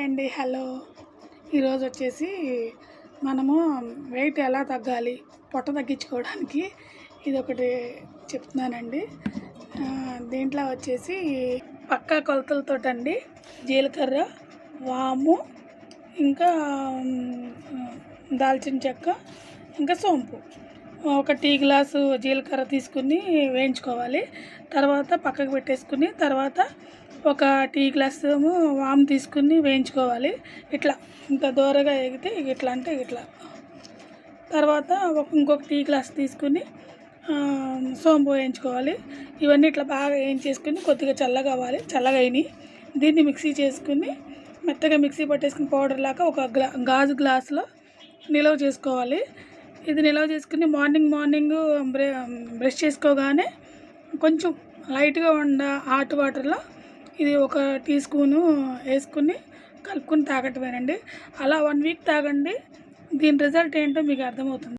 Hi అండి. Hello. ఈరోజు వచ్చేసి మనము వెయిట్ ఎలా తగ్గాలి పొట్ట తగ్గించుకోవడానికి ఇది ఒకటి చెప్తున్నానండి. దీంట్లో వచ్చేసి పక్కా కొలతలతో అండి జీలకర్ర వాము ఇంకా దాల్చిన చెక్క ఇంకా సోంపు. ఒక టీ గ్లాసు జీలకర్ర తీసుకుని వేయించుకోవాలి. తర్వాత పక్కకు పెట్టేసుకుని తర్వాత ఒక టీ గ్లాస్ ఏమో వాము తీసుకుని వేయించుకోవాలి. ఇట్లా ఇంత దూరగా ఎగితే ఇట్లా అంటే ఇట్లా. తర్వాత ఇంకొక టీ గ్లాస్ తీసుకుని సోంపు వేయించుకోవాలి. ఇవన్నీ ఇట్లా బాగా వేయించేసుకుని కొద్దిగా చల్లగా అవ్వాలి. చల్లగా అయినాయి. దీన్ని మిక్సీ చేసుకుని మెత్తగా మిక్సీ పట్టేసుకుని పౌడర్ లాగా ఒక గ్లా గాజు గ్లాసులో నిలవ చేసుకోవాలి. ఇది నిలవ చేసుకుని మార్నింగ్ మార్నింగ్ బ్రే బ్రష్ చేసుకోగానే కొంచెం లైట్గా ఉండ హాట్ వాటర్లో ఇది ఒక టీ స్పూను వేసుకుని కలుపుకుని తాగటమేనండి. అలా వన్ వీక్ తాగండి. దీని రిజల్ట్ ఏంటో మీకు అర్థమవుతుంది.